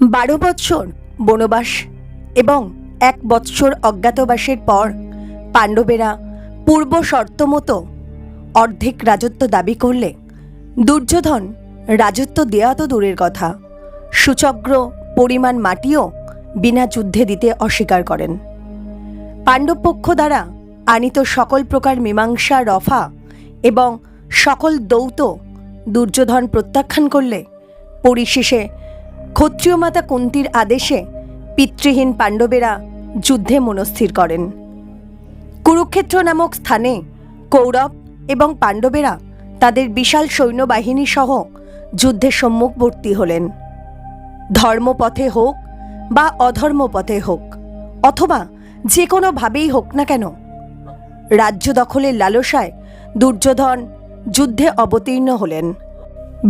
বারো বৎসর বনবাস এবং এক বৎসর অজ্ঞাতবাসের পর পাণ্ডবেরা পূর্ব শর্ত মতো অর্ধেক রাজত্ব দাবি করলে দুর্যোধন রাজত্ব দেয়া তো দূরের কথা। সুচগ্র পরিমাণ মাটিও বিনা যুদ্ধে দিতে অস্বীকার করেন। পাণ্ডবপক্ষ দ্বারা আনিত সকল প্রকার মীমাংসা, রফা এবং সকল দৌত দুর্যোধন প্রত্যাখ্যান করলে পরিশেষে ক্ষত্রিয় মাতা কুন্তির আদেশে পিতৃহীন পাণ্ডবেরা যুদ্ধে মনস্থির করেন। কুরুক্ষেত্র নামক স্থানে কৌরব এবং পাণ্ডবেরা তাদের বিশাল সৈন্যবাহিনী সহ যুদ্ধে সম্মুখবর্তী হলেন। ধর্মপথে হোক বা অধর্মপথে হোক, অথবা যে কোনোভাবেই হোক না কেন, রাজ্য দখলের লালসায় দুর্যোধন যুদ্ধে অবতীর্ণ হলেন।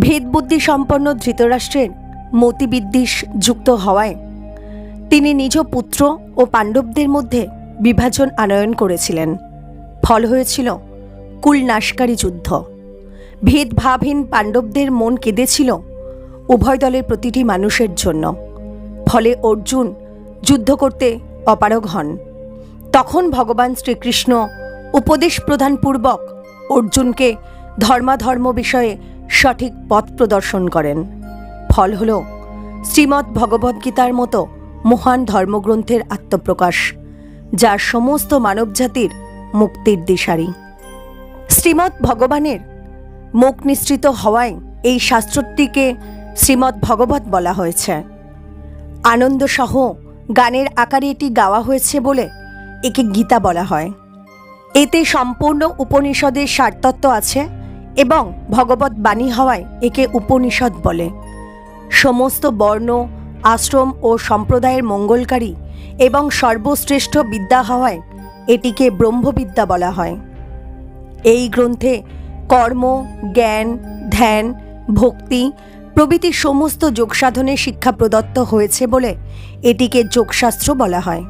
ভেদবুদ্ধি সম্পন্ন ধৃতরাষ্ট্রের মতিবিদ্বেষ যুক্ত হওয়ায় তিনি নিজ পুত্র ও পাণ্ডবদের মধ্যে বিভাজন আনয়ন করেছিলেন। ফল হয়েছিল কুলনাশকারী যুদ্ধ। ভেদভাবহীন পাণ্ডবদের মন কেঁদেছিল উভয় দলের প্রতিটি মানুষের জন্য। ফলে অর্জুন যুদ্ধ করতে অপারগ হন। তখন ভগবান শ্রীকৃষ্ণ উপদেশ প্রদানপূর্বক অর্জুনকে ধর্মাধর্ম বিষয়ে সঠিক পথ প্রদর্শন করেন। ফল হল শ্রীমৎ ভগবদ্গীতার মতো মহান ধর্মগ্রন্থের আত্মপ্রকাশ, যা সমস্ত মানবজাতির মুক্তির দিশারি। শ্রীমৎ ভগবানের মুখ নিঃসৃত হওয়ায় এই শাস্ত্রটিকে শ্রীমদ্ ভগবত বলা হয়েছে। আনন্দসহ গানের আকারে এটি গাওয়া হয়েছে বলে একে গীতা বলা হয়। এতে সম্পূর্ণ উপনিষদের সারতত্ত্ব আছে এবং ভগবত বাণী হওয়ায় একে উপনিষদ বলে। সমস্ত বর্ণ, আশ্রম ও সম্প্রদায়ের মঙ্গলকারী এবং সর্বশ্রেষ্ঠ বিদ্যা হওয়ায় এটিকে ব্রহ্মবিদ্যা বলা হয়। এই গ্রন্থে কর্ম, জ্ঞান, ধ্যান, ভক্তি প্রভৃতি সমস্ত যোগসাধনের শিক্ষা প্রদত্ত হয়েছে বলে এটিকে যোগশাস্ত্র বলা হয়।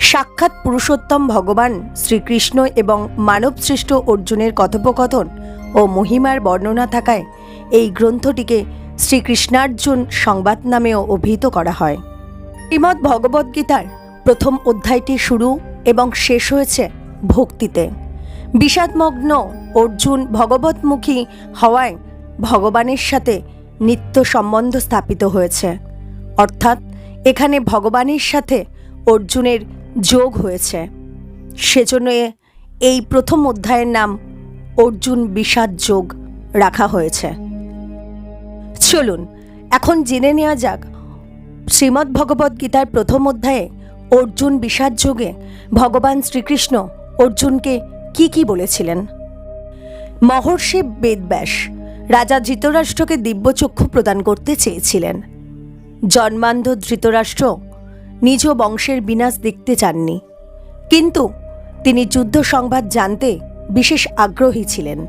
সাক্ষাৎ পুরুষোত্তম ভগবান শ্রীকৃষ্ণ এবং মানবসৃষ্ট অর্জুনের কথোপকথন ও মহিমার বর্ণনা থাকায় এই গ্রন্থটিকে শ্রীকৃষ্ণার্জুন সংবাদ নামেও অভিহিত করা হয়। শ্রীমদ্ ভগবদ্গীতার প্রথম অধ্যায়টি শুরু এবং শেষ হয়েছে ভক্তিতে। বিষাদমগ্ন অর্জুন ভগবতমুখী হওয়ায় ভগবানের সাথে নিত্য সম্বন্ধ স্থাপিত হয়েছে। অর্থাৎ এখানে ভগবানের সাথে অর্জুনের যোগ হয়েছে। সেজন্য এই প্রথম অধ্যায়ের নাম অর্জুন বিষাদ যোগ রাখা হয়েছে। চলুন, এখন জেনে নেওয়া যাক, শ্রীমদ্ ভগবদ্ গীতার প্রথম অধ্যায়ে অর্জুন বিষাদ যোগে ভগবান শ্রীকৃষ্ণ অর্জুনকে কি কি বলেছিলেন? মহর্ষি বেদব্যাস রাজা ধৃতরাষ্ট্রকে দিব্যচক্ষু প্রদান করতে চেয়েছিলেন। জন্মান্ধ ধৃতরাষ্ট্র নিজ বংশের বিনাশ দেখতে চাননি। কিন্তু তিনি যুদ্ধ সংবাদ জানতে বিশেষ আগ্রহী ছিলেন।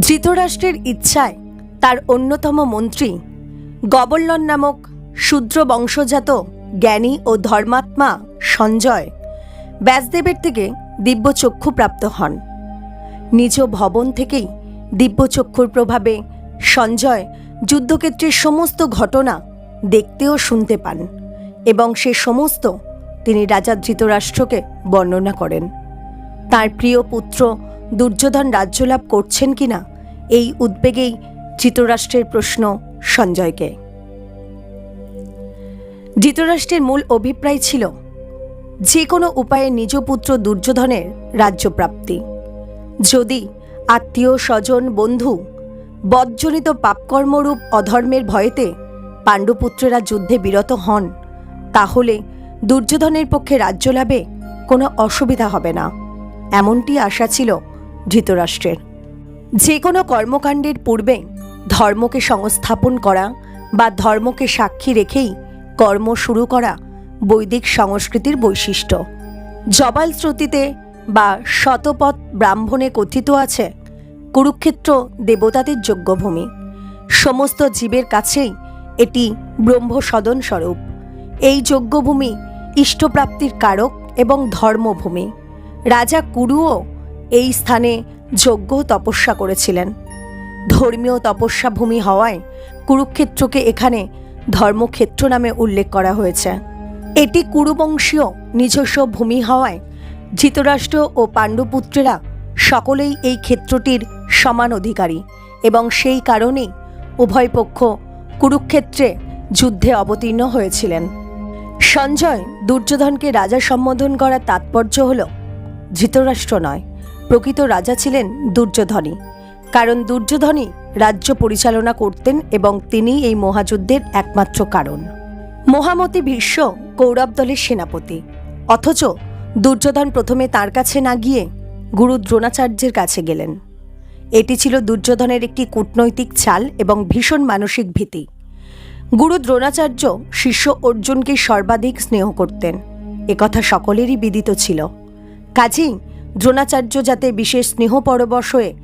ধৃতরাষ্ট্রের ইচ্ছায় তার অন্যতম মন্ত্রী। গবল্লন নামক শূদ্র বংশজাত জ্ঞানী ও ধর্মাত্মা সঞ্জয় ব্যাসদেবের থেকে দিব্যচক্ষু প্রাপ্ত হন। নিজ ভবন থেকেই দিব্যচক্ষুর প্রভাবে সঞ্জয় যুদ্ধক্ষেত্রের সমস্ত ঘটনা দেখতে ও শুনতে পান এবং সে সমস্ত তিনি রাজা ধৃতরাষ্ট্রকে বর্ণনা করেন। তার প্রিয় পুত্র দুর্যোধন রাজ্যলাভ করছেন কিনা এই উদ্বেগেই ধৃতরাষ্ট্রের প্রশ্ন সঞ্জয়কে। ধৃতরাষ্ট্রের মূল অভিপ্রায় ছিল যে কোনো উপায়ে নিজ পুত্র দুর্যোধনের রাজ্যপ্রাপ্তি যদি আত্মীয়, স্বজন, বন্ধু বজ্জনিত পাপকর্মরূপ অধর্মের ভয়েতে পাণ্ডুপুত্রেরা যুদ্ধে বিরত হন, তাহলে দুর্যোধনের পক্ষে রাজ্য লাভে কোনো অসুবিধা হবে না, এমনটি আশা ছিল ধৃতরাষ্ট্রের। যে কোনো কর্মকাণ্ডের পূর্বে ধর্মকে সংস্থাপন করা বা ধর্মকে সাক্ষী রেখেই কর্ম শুরু করা বৈদিক সংস্কৃতির বৈশিষ্ট্য। জবাল শ্রুতিতে বা শতপথ ব্রাহ্মণে কথিত আছে, কুরুক্ষেত্র দেবতাদের যজ্ঞভূমি। সমস্ত জীবের কাছেই এটি ব্রহ্মসদন স্বরূপ। এই যজ্ঞভূমি ইষ্টপ্রাপ্তির কারক এবং ধর্মভূমি। রাজা কুরুও এই স্থানে যজ্ঞ তপস্যা করেছিলেন। ধর্মীয় তপস্যা ভূমি হওয়ায় কুরুক্ষেত্রকে এখানে ধর্মক্ষেত্র নামে উল্লেখ করা হয়েছে। এটি কুরুবংশীয় নিজস্ব ভূমি হওয়ায় ধৃতরাষ্ট্র ও পাণ্ডুপুত্রেরা সকলেই এই ক্ষেত্রটির সমান অধিকারী এবং সেই কারণেই উভয় পক্ষ কুরুক্ষেত্রে যুদ্ধে অবতীর্ণ হয়েছিলেন। সঞ্জয় দুর্যোধনকে রাজা সম্বোধন করার তাৎপর্য হল, ধৃতরাষ্ট্র নয়, প্রকৃত রাজা ছিলেন দুর্যোধনই। কারণ দুর্যোধনই রাজ্য পরিচালনা করতেন এবং তিনি এই মহাযুদ্ধের একমাত্র কারণ। মহামতি ভীষ্ম কৌরব দলের সেনাপতি। অথচ দুর্যোধন প্রথমে তার কাছে না গিয়ে গুরু দ্রোণাচার্যের কাছে গেলেন। এটি ছিল দুর্যোধনের একটি কূটনৈতিক চাল এবং ভীষণ মানসিক ভীতি। গুরু দ্রোণাচার্য শিষ্য অর্জুনকে সর্বাধিক স্নেহ করতেন। একথা সকলেরই বিদিত ছিল। কাজেই দ্রোণাচার্য যাতে বিশেষ স্নেহ পরবশ হয়ে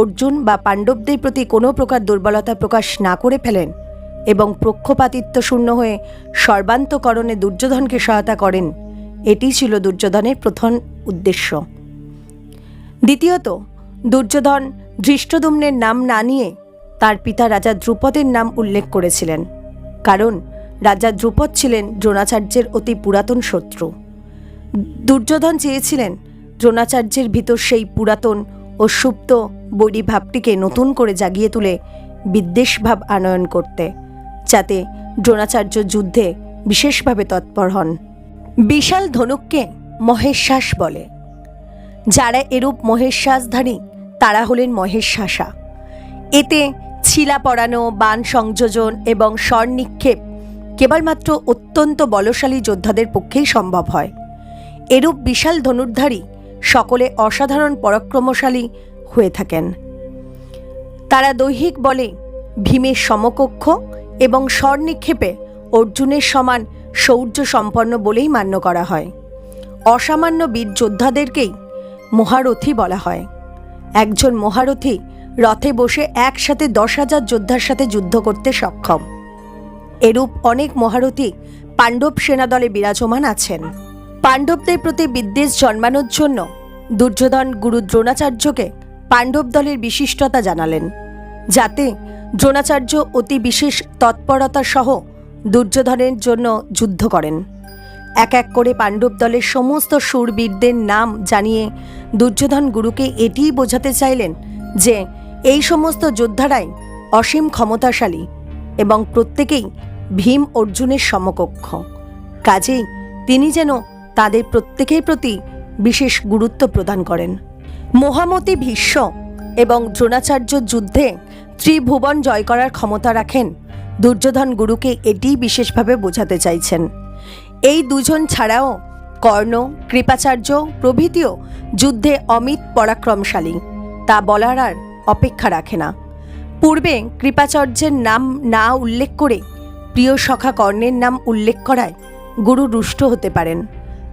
অর্জুন বা পাণ্ডবদের প্রতি কোনো প্রকার দুর্বলতা প্রকাশ না করে ফেলেন এবং পক্ষপাতিত্ব শূন্য হয়ে সর্বান্তকরণে দুর্যোধনকে সহায়তা করেন। এটি ছিল দুর্যোধনের প্রথম উদ্দেশ্য। দ্বিতীয়ত, দুর্যোধন ধৃষ্টদুম্নের নাম না নিয়ে তার পিতা রাজা দ্রুপদের নাম উল্লেখ করেছিলেন, কারণ রাজা দ্রুপদ ছিলেন দ্রোণাচার্যের অতি পুরাতন শত্রু। দুর্যোধন চেয়েছিলেন দ্রোণাচার্যের ভিতর সেই পুরাতন ও সুপ্ত বৈরী ভাবটিকে নতুন করে জাগিয়ে তুলে বিদ্বেষ ভাব আনয়ন করতে, যাতে দ্রোণাচার্য যুদ্ধে বিশেষভাবে তৎপর হন। বিশাল ধনুককে মহেশ্বাস বলে। যারা এরূপ মহেশ্বাসধারী তারা হলেন মহেশ্বাসা এতে ছিলা পড়ানো বান সংযোজন এবং স্বর নিক্ষেপ কেবলমাত্র অত্যন্ত বলশালী যোদ্ধাদের পক্ষেই সম্ভব হয়। এরূপ বিশাল ধনুর্ধারী সকলে অসাধারণ পরাক্রমশালী হয়ে থাকেন। তারা দৈহিক বলে ভীমের সমকক্ষ এবং স্বর নিক্ষেপে অর্জুনের সমান শৌর্য সম্পন্ন বলেই মান্য করা হয়। অসামান্য বীর যোদ্ধাদেরকেই মহারথী বলা হয়। একজন মহারথী রথে বসে একসাথে দশ হাজার যোদ্ধার সাথে যুদ্ধ করতে সক্ষম। এরূপ অনেক মহারথী পাণ্ডব সেনাদলে বিরাজমান আছেন। পাণ্ডবদের প্রতি বিদ্বেষ জন্মানোর জন্য দুর্যোধন গুরু দ্রোণাচার্যকে পাণ্ডব দলের বিশিষ্টতা জানালেন। যাতে দ্রোণাচার্য অতি বিশেষ তৎপরতা সহ দুর্যোধনের জন্য যুদ্ধ করেন। এক এক করে পাণ্ডব দলের সমস্ত সুরবীরদের নাম জানিয়ে দুর্যোধন গুরুকে এটিই বোঝাতে চাইলেন যে এই সমস্ত যোদ্ধারাই অসীম ক্ষমতাশালী এবং প্রত্যেকেই ভীম অর্জুনের সমকক্ষ। কাজেই তিনি যেন তাদের প্রত্যেকের প্রতি বিশেষ গুরুত্ব প্রদান করেন। মহামতি ভীষ্ম এবং দ্রোণাচার্য যুদ্ধে ত্রিভুবন জয় করার ক্ষমতা রাখেন, দুর্যোধন গুরুকে এটিই বিশেষভাবে বোঝাতে চাইছেন। এই দুজন ছাড়াও কর্ণ, কৃপাচার্য, প্রভৃতিও যুদ্ধে অমিত পরাক্রমশালী, তা বলার আর অপেক্ষা রাখে না। পূর্বে কৃপাচার্যের নাম না উল্লেখ করে প্রিয় সখা কর্ণের নাম উল্লেখ করায় গুরু রুষ্ট হতে পারেন।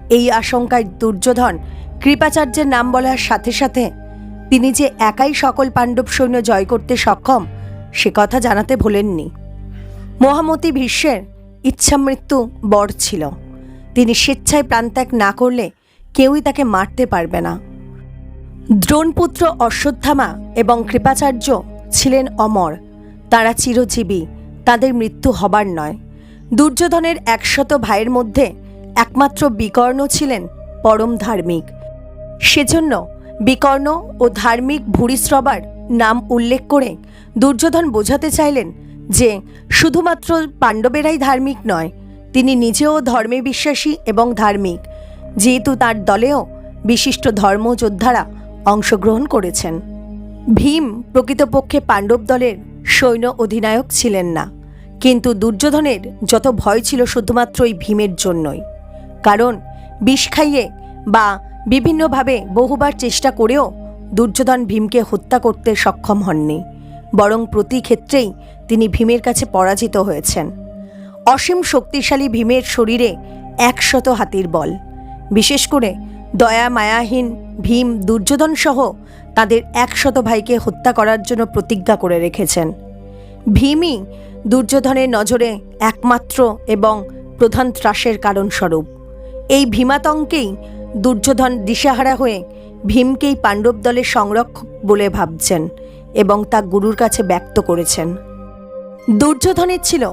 এই আশঙ্কায় দুর্যোধন কৃপাচার্যের নাম বলার সাথে সাথে তিনি যে একাই সকল পাণ্ডব সৈন্য জয় করতে সক্ষম, সে কথা জানাতে ভোলেননি। মহামতি ভীষ্মের ইচ্ছামৃত্যু বর ছিল। তিনি স্বেচ্ছায় প্রাণত্যাগ না করলে কেউই তাকে মারতে পারবে না। দ্রোণপুত্র অশ্বত্থামা এবং কৃপাচার্য ছিলেন অমর। তারা চিরজীবী, তাদের মৃত্যু হবার নয়। দুর্যোধনের একশত ভাইয়ের মধ্যে একমাত্র বিকর্ণ ছিলেন পরম ধার্মিক। সেজন্য বিকর্ণ ও ধার্মিক ভূরিশ্রবার নাম উল্লেখ করে দুর্যোধন বোঝাতে চাইলেন যে, শুধুমাত্র পাণ্ডবেরাই ধার্মিক নয়, তিনি নিজেও ধর্মে বিশ্বাসী এবং ধার্মিক, যেহেতু তার দলেও বিশিষ্ট ধর্মযোদ্ধারা অংশগ্রহণ করেছেন। ভীম প্রকৃতপক্ষে পাণ্ডব দলের সৈন্য অধিনায়ক ছিলেন না, কিন্তু দুর্যোধনের যত ভয় ছিল শুধুমাত্র ভীমের জন্যই। কারণ বিষ খাইয়ে বা বিভিন্নভাবে বহুবার চেষ্টা করেও দুর্যোধন ভীমকে হত্যা করতে সক্ষম হননি, বরং প্রতি ক্ষেত্রেই তিনি ভীমের কাছে পরাজিত হয়েছেন। অসীম শক্তিশালী ভীমের শরীরে একশত হাতির বল। বিশেষ করে দয়া, মায়াহীন ভীম দুর্যোধন সহ তাদের একশত ভাইকে হত্যা করার জন্য প্রতিজ্ঞা করে রেখেছেন। ভীমই দুর্যোধনের নজরে একমাত্র এবং প্রধান ত্রাসের কারণস্বরূপ। এই ভীমাতঙ্কেই দুর্যোধন দিশাহারা হয়ে ভীমকেই পাণ্ডব দলের সংরক্ষক বলে ভাবছেন এবং তা গুরুর কাছে ব্যক্ত করেছেন। দুর্যোধনের ছিল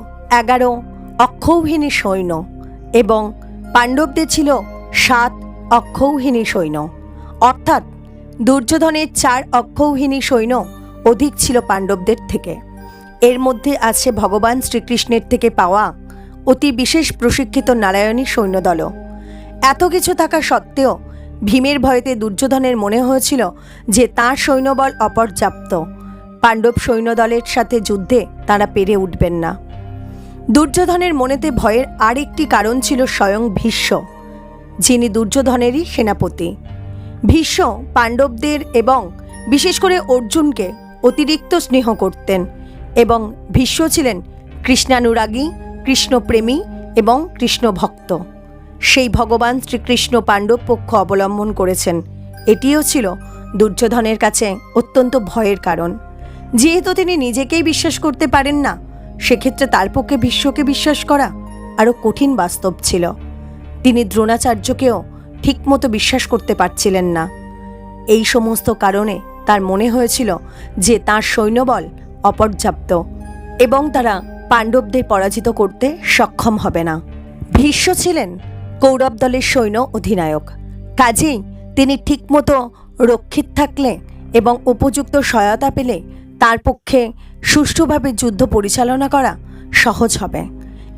এগারো অক্ষৌহিনী সৈন্য এবং পাণ্ডবদের ছিল সাত অক্ষৌহিনী সৈন্য। অর্থাৎ দুর্যোধনের চার অক্ষৌহিনী সৈন্য অধিক ছিল পাণ্ডবদের থেকে। এর মধ্যে আছে ভগবান শ্রীকৃষ্ণের থেকে পাওয়া অতি বিশেষ প্রশিক্ষিত নারায়ণী সৈন্যদলও। এত কিছু থাকা সত্ত্বেও ভীমের ভয়েতে দুর্যোধনের মনে হয়েছিল যে তাঁর সৈন্যবল অপর্যাপ্ত। পাণ্ডব সৈন্যদলের সাথে যুদ্ধে তারা পেরে উঠবেন না। দুর্যোধনের মনেতে ভয়ের আরেকটি কারণ ছিল স্বয়ং ভীষ্ম, যিনি দুর্যোধনেরই সেনাপতি। ভীষ্ম পাণ্ডবদের এবং বিশেষ করে অর্জুনকে অতিরিক্ত স্নেহ করতেন এবং ভীষ্ম ছিলেন কৃষ্ণানুরাগী, কৃষ্ণপ্রেমী এবং কৃষ্ণ ভক্ত সেই ভগবান শ্রীকৃষ্ণ পাণ্ডব পক্ষ অবলম্বন করেছেন। এটিও ছিল দুর্যোধনের কাছে অত্যন্ত ভয়ের কারণ। যেহেতু তিনি নিজেকেই বিশ্বাস করতে পারেন না, সেক্ষেত্রে তার পক্ষে বিশ্বকে বিশ্বাস করা আরও কঠিন বাস্তব ছিল। তিনি দ্রোণাচার্যকেও ঠিকমতো বিশ্বাস করতে পারছিলেন না। এই সমস্ত কারণে তার মনে হয়েছিল যে তার সৈন্যবল অপর্যাপ্ত এবং তারা পাণ্ডবদের পরাজিত করতে সক্ষম হবে না। ভীষ্ম ছিলেন কৌরব দলের সৈন্য অধিনায়ক। কাজেই তিনি ঠিকমতো রক্ষিত থাকলে এবং উপযুক্ত সহায়তা পেলে তার পক্ষে সুষ্ঠুভাবে যুদ্ধ পরিচালনা করা সহজ হবে।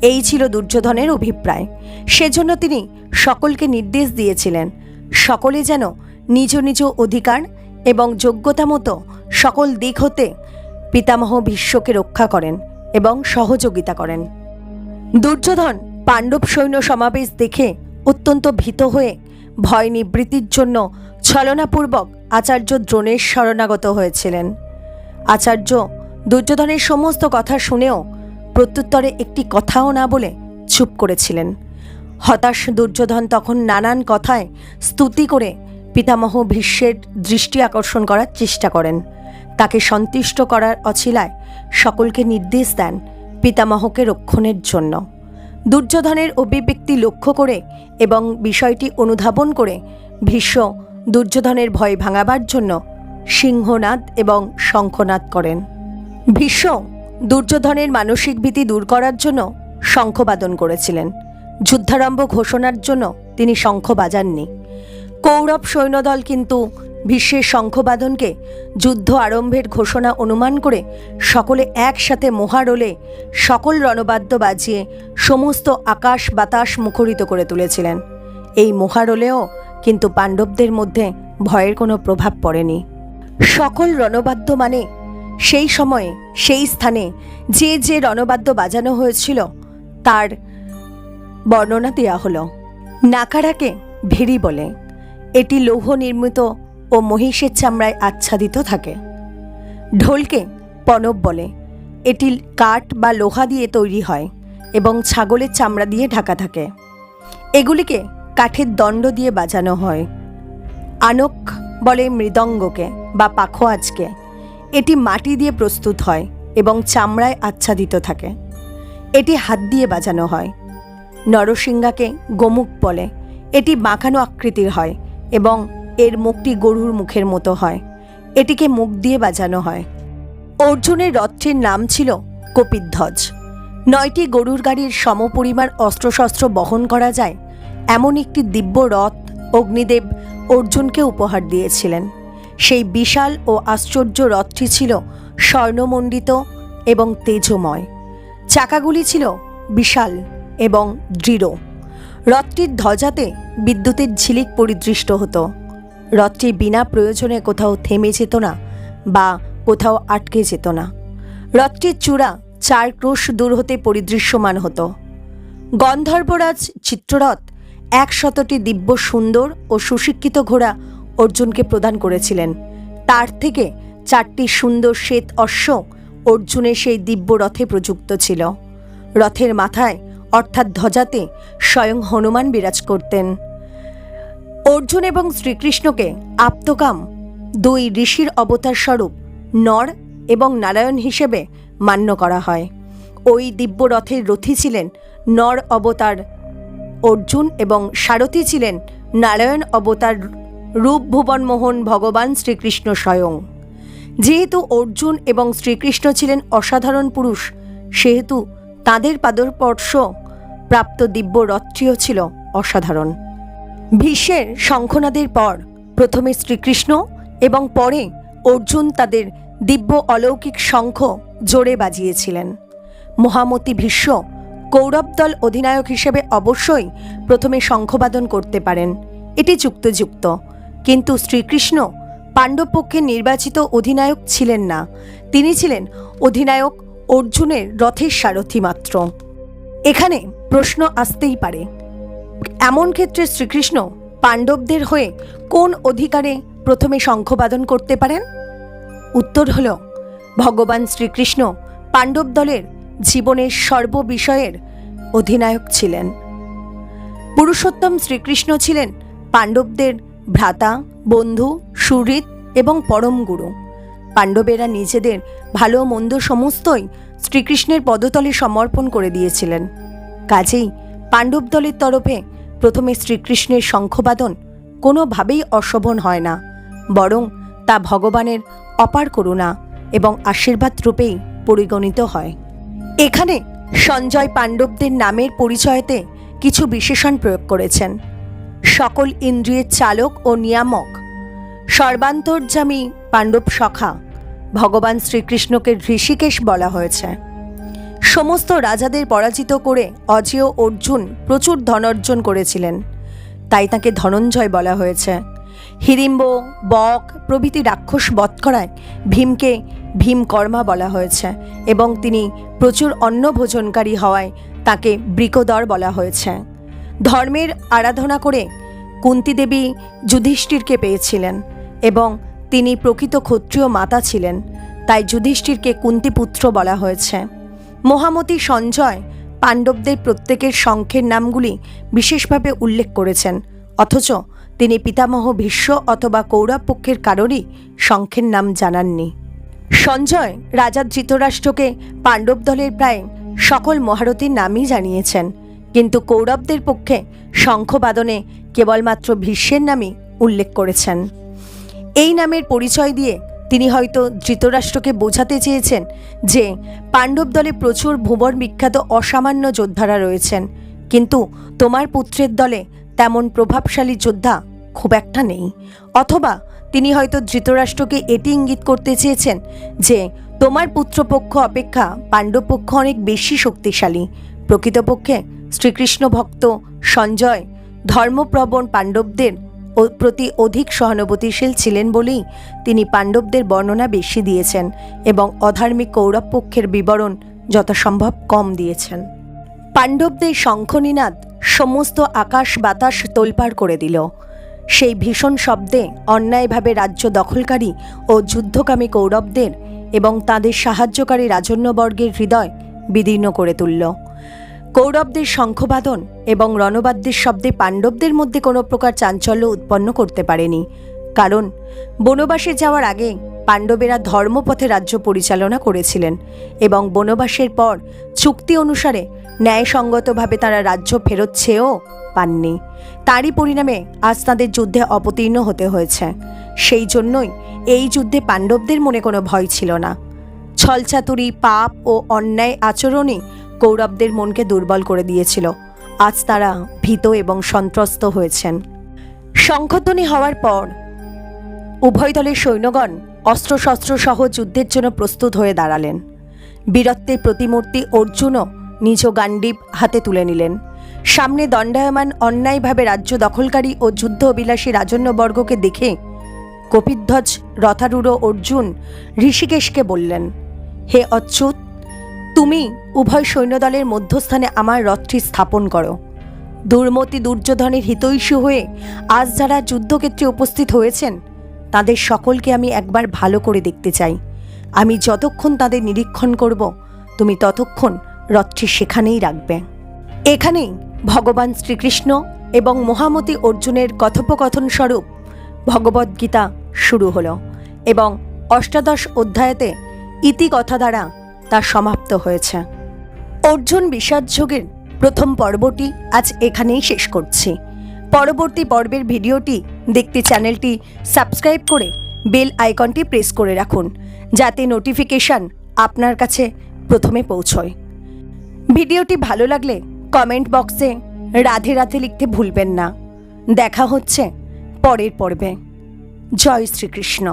এই ছিল দুর্যোধনের অভিপ্রায়। সেজন্য তিনি সকলকে নির্দেশ দিয়েছিলেন, সকলে যেন নিজ নিজ অধিকার এবং যোগ্যতা মতো সকল দিক হতে পিতামহ বিশ্বকে রক্ষা করেন এবং সহযোগিতা করেন। দুর্যোধন পাণ্ডব সৈন্য সমাবেশ দেখে অত্যন্ত ভীত হয়ে ভয় নিবৃত্তির জন্য ছলনাপূর্বক আচার্য দ্রোণের শরণাগত হয়েছিলেন। আচার্য দুর্যোধনের সমস্ত কথা শুনেও প্রত্যুত্তরে একটি কথাও না বলে চুপ করেছিলেন। হতাশ দুর্যোধন তখন নানান কথায় স্তুতি করে পিতামহ ভীষ্মের দৃষ্টি আকর্ষণ করার চেষ্টা করেন। তাকে সন্তুষ্ট করার অছিলায় সকলকে নির্দেশ দেন পিতামহকে রক্ষণের জন্য। দুর্যোধনের অভিব্যক্তি লক্ষ্য করে এবং বিষয়টি অনুধাবন করে ভীষ্ম দুর্যোধনের ভয় ভাঙাবার জন্য সিংহনাদ এবং শঙ্খনাদ করেন। ভীষ্ম দুর্যোধনের মানসিক ভীতি দূর করার জন্য শঙ্খবাদন করেছিলেন। যুদ্ধারম্ভ ঘোষণার জন্য তিনি শঙ্খ বাজাননি। কৌরব সৈন্যদল কিন্তু ভীষ্মের শঙ্খবাদনকে যুদ্ধ আরম্ভের ঘোষণা অনুমান করে সকলে একসাথে মহারোলে সকল রণবাদ্য বাজিয়ে সমস্ত আকাশ বাতাস মুখরিত করে তুলেছিলেন। এই মহারোলেও কিন্তু পাণ্ডবদের মধ্যে ভয়ের কোনো প্রভাব পড়েনি। সকল রণবাদ্য মানে সেই সময়ে, সেই স্থানে যে যে রণবাদ্য বাজানো হয়েছিল, তার বর্ণনা দেওয়া হলো। নাকারাকে ভেরি বলে। এটি লৌহ নির্মিত ও মহিষের চামড়ায় আচ্ছাদিত থাকে। ঢোলকে পনব বলে এটি কাঠ বা লোহা দিয়ে তৈরি হয় এবং ছাগলের চামড়া দিয়ে ঢাকা থাকে। এগুলিকে কাঠের দণ্ড দিয়ে বাজানো হয়। আনক বলে মৃদঙ্গকে বা পাখোয়াজকে। এটি মাটি দিয়ে প্রস্তুত হয় এবং চামড়ায় আচ্ছাদিত থাকে। এটি হাত দিয়ে বাজানো হয়। নরসিংহাকে গোমুখ বলে, এটি বাঁকানো আকৃতির হয় এবং এর মুখটি গরুর মুখের মতো হয়। এটিকে মুখ দিয়ে বাজানো হয়। অর্জুনের রথটির নাম ছিল কপিধ্বজ। নয়টি গরুর গাড়ির সমপরিমাণ অস্ত্রশস্ত্র বহন করা যায়, এমন একটি দিব্য রথ অগ্নিদেব অর্জুনকে উপহার দিয়েছিলেন। সেই বিশাল ও আশ্চর্য রথটি ছিল স্বর্ণমণ্ডিত এবং তেজময়। চাকাগুলি ছিল বিশাল এবং দৃঢ়। রথটির ধ্বজাতে বিদ্যুতের ঝিলিক পরিদৃষ্ট হতো। রথটি বিনা প্রয়োজনে কোথাও থেমে যেত না বা কোথাও আটকে যেত না। রথটির চূড়া চার ক্রোশ দূর হতে পরিদৃশ্যমান হতো। গন্ধর্বরাজ চিত্ররথ একশতটি দিব্য সুন্দর ও সুশিক্ষিত ঘোড়া অর্জুনকে প্রদান করেছিলেন। তার থেকে চারটি সুন্দর শ্বেত অশ্ব অর্জুনের সেই দিব্য রথে প্রযুক্ত ছিল। রথের মাথায় অর্থাৎ ধ্বজাতে স্বয়ং হনুমান বিরাজ করতেন। অর্জুন এবং শ্রীকৃষ্ণকে আপ্তকাম, দুই ঋষির অবতার স্বরূপ, নর এবং নারায়ণ হিসেবে মান্য করা হয়। ওই দিব্য রথের রথী ছিলেন নর অবতার অর্জুন এবং সারথী ছিলেন নারায়ণ অবতার রূপ ভুবনমোহন ভগবান শ্রীকৃষ্ণ স্বয়ং। যেহেতু অর্জুন এবং শ্রীকৃষ্ণ ছিলেন অসাধারণ পুরুষ, সেহেতু তাদের পাদস্পর্শ প্রাপ্ত দিব্য রথটিও ছিল অসাধারণ। ভীষ্মের শঙ্খনাদের পর প্রথমে শ্রীকৃষ্ণ এবং পরে অর্জুন তাদের দিব্য অলৌকিক শঙ্খ জোরে বাজিয়েছিলেন। মহামতি ভীষ্ম কৌরব দল অধিনায়ক হিসেবে অবশ্যই প্রথমে শঙ্খবাদন করতে পারেন, এটি যুক্তযুক্ত। কিন্তু শ্রীকৃষ্ণ পাণ্ডবপক্ষে নির্বাচিত অধিনায়ক ছিলেন না, তিনি ছিলেন অধিনায়ক অর্জুনের রথের সারথি মাত্র। এখানে প্রশ্ন আসতেই পারে এমন ক্ষেত্রে শ্রীকৃষ্ণ পাণ্ডবদের হয়ে কোন অধিকারে প্রথমে শঙ্খবাদন করতে পারেন? উত্তর হল, ভগবান শ্রীকৃষ্ণ পাণ্ডব দলের জীবনের সর্ববিষয়ের অধিনায়ক ছিলেন। পুরুষোত্তম শ্রীকৃষ্ণ ছিলেন পাণ্ডবদের ভ্রাতা, বন্ধু সুহৃদ এবং পরম গুরু। পাণ্ডবেরা নিজেদের ভালো মন্দ সমস্তই শ্রীকৃষ্ণের পদতলে সমর্পণ করে দিয়েছিলেন। কাজেই পাণ্ডব দলের তরফে প্রথমে শ্রীকৃষ্ণের শঙ্খবাদন কোনোভাবেই অশোভন হয় না, বরং তা ভগবানের অপার করুণা এবং আশীর্বাদ রূপেই পরিগণিত হয়। এখানে সঞ্জয় পাণ্ডবদের নামের পরিচয়তে কিছু বিশেষণ প্রয়োগ করেছেন। সকল ইন্দ্রিয়ের চালক ও নিয়ামক, সর্বান্তর্যামী পাণ্ডব সখা, ভগবান শ্রীকৃষ্ণকে ঋষিকেশ বলা হয়েছে। সমস্ত রাজাদের পরাজিত করে অজেয় অর্জুন প্রচুর ধনার্জন করেছিলেন। তাই তাকে ধনঞ্জয় বলা হয়েছে। হিড়িম্ব বক প্রভৃতি রাক্ষস বধ করায় ভীমকে ভীমকর্মা বলা হয়েছে এবং তিনি প্রচুর অন্ন ভোজনকারী হওয়ায় তাকে বৃকদর বলা হয়েছে। ধর্মের আরাধনা করে কুন্তি দেবী যুধিষ্ঠিরকে পেয়েছিলেন এবং তিনি প্রকৃত ক্ষত্রিয় মাতা ছিলেন, তাই যুধিষ্ঠিরকে কুন্তিপুত্র বলা হয়েছে। মহামতি সঞ্জয় পাণ্ডবদের প্রত্যেকের শঙ্খের নামগুলি বিশেষভাবে উল্লেখ করেছেন। অথচ তিনি পিতামহ ভীষ্ম অথবা কৌরব পক্ষের কারোরই শঙ্খের নাম জানাননি। সঞ্জয় রাজা ধৃতরাষ্ট্রকে পাণ্ডব দলের প্রায় সকল মহারথীর নামই জানিয়েছেন। কিন্তু কৌরবদের পক্ষে শঙ্খবাদনে কেবলমাত্র ভীষ্মের নামই উল্লেখ করেছেন। এই নামের পরিচয় দিয়ে তিনি হয়তো ধৃতরাষ্ট্রকে বোঝাতে চেয়েছেন যে পাণ্ডব দলে প্রচুর ভুবন বিখ্যাত অসামান্য যোদ্ধারা রয়েছেন। কিন্তু তোমার পুত্রের দলে তেমন প্রভাবশালী যোদ্ধা খুব একটা নেই। অথবা তিনি হয়তো ধৃতরাষ্ট্রকে এটি ইঙ্গিত করতে চেয়েছেন যে তোমার পুত্রপক্ষ অপেক্ষা পাণ্ডবপক্ষ অনেক বেশি শক্তিশালী। প্রকৃতপক্ষে শ্রীকৃষ্ণ ভক্ত সঞ্জয় ধর্মপ্রবণ পাণ্ডবদের প্রতি অধিক সহানুভূতিশীল ছিলেন বলেই তিনি পাণ্ডবদের বর্ণনা বেশি দিয়েছেন এবং অধার্মিক কৌরব পক্ষের বিবরণ যথাসম্ভব কম দিয়েছেন। পাণ্ডবদের শঙ্খনিনাদ সমস্ত আকাশ বাতাস তোলপাড় করে দিল। সেই ভীষণ শব্দে অন্যায়ভাবে রাজ্য দখলকারী ও যুদ্ধকামী কৌরবদের এবং তাদের সাহায্যকারী রাজন্যবর্গের হৃদয় বিদীর্ণ করে তুলল। কৌরবদের শঙ্খবাদন এবং রণবাদ্যের শব্দে পাণ্ডবদের মধ্যে কোনো প্রকার চাঞ্চল্য উৎপন্ন করতে পারেনি। কারণ, বনবাসে যাওয়ার আগে পাণ্ডবেরা ধর্মপথে রাজ্য পরিচালনা করেছিলেন এবং বনবাসের পর চুক্তি অনুসারে ন্যায়সঙ্গতভাবে তারা রাজ্য ফেরত চেয়েও পাননি। তারই পরিণামে আজ তাদের যুদ্ধে অবতীর্ণ হতে হয়েছে। সেই জন্যই এই যুদ্ধে পাণ্ডবদের মনে কোনো ভয় ছিল না। ছলচাতুরি, পাপ ও অন্যায় আচরণই কৌরবদের মনকে দুর্বল করে দিয়েছিল। আজ তারা ভীত এবং সন্ত্রস্ত হয়েছেন। শঙ্খধ্বনি হওয়ার পর উভয় দলের সৈন্যগণ অস্ত্রশস্ত্র সহ যুদ্ধের জন্য প্রস্তুত হয়ে দাঁড়ালেন। বীরত্বের প্রতিমূর্তি অর্জুনও নিজ গান্ডীব হাতে তুলে নিলেন। সামনে দণ্ডায়মান অন্যায়ভাবে রাজ্য দখলকারী ও যুদ্ধ অভিলাষী রাজন্যবর্গকে দেখে কপিধ্বজ রথারূঢ় অর্জুন ঋষিকেশকে বললেন, হে অচ্যুত তুমি উভয় সৈন্যদলের মধ্যস্থানে আমার রথটি স্থাপন করো। দুর্মতি দুর্যোধনের হিতৈষী হয়ে আজ যারা যুদ্ধক্ষেত্রে উপস্থিত হয়েছেন, তাদের সকলকে আমি একবার ভালো করে দেখতে চাই। আমি যতক্ষণ তাদের নিরীক্ষণ করব, তুমি ততক্ষণ রথটি সেখানেই রাখবে। এখানেই ভগবান শ্রীকৃষ্ণ এবং মহামতি অর্জুনের কথোপকথন স্বরূপ ভগবদ্গীতা শুরু হলো এবং অষ্টাদশ অধ্যায়তে ইতি কথা দ্বারা তা সমাপ্ত হয়েছে। অর্জুন বিষাদযোগের প্রথম পর্বটি আজ এখানেই শেষ করছি। পরবর্তী পর্বের ভিডিওটি দেখতে চ্যানেলটি সাবস্ক্রাইব করে বেল আইকনটি প্রেস করে রাখুন, যাতে নোটিফিকেশন আপনার কাছে প্রথমে পৌঁছয়। ভিডিওটি ভালো লাগলে কমেন্ট বক্সে রাধে রাধে লিখতে ভুলবেন না। দেখা হচ্ছে পরের পর্বে। জয় শ্রীকৃষ্ণ।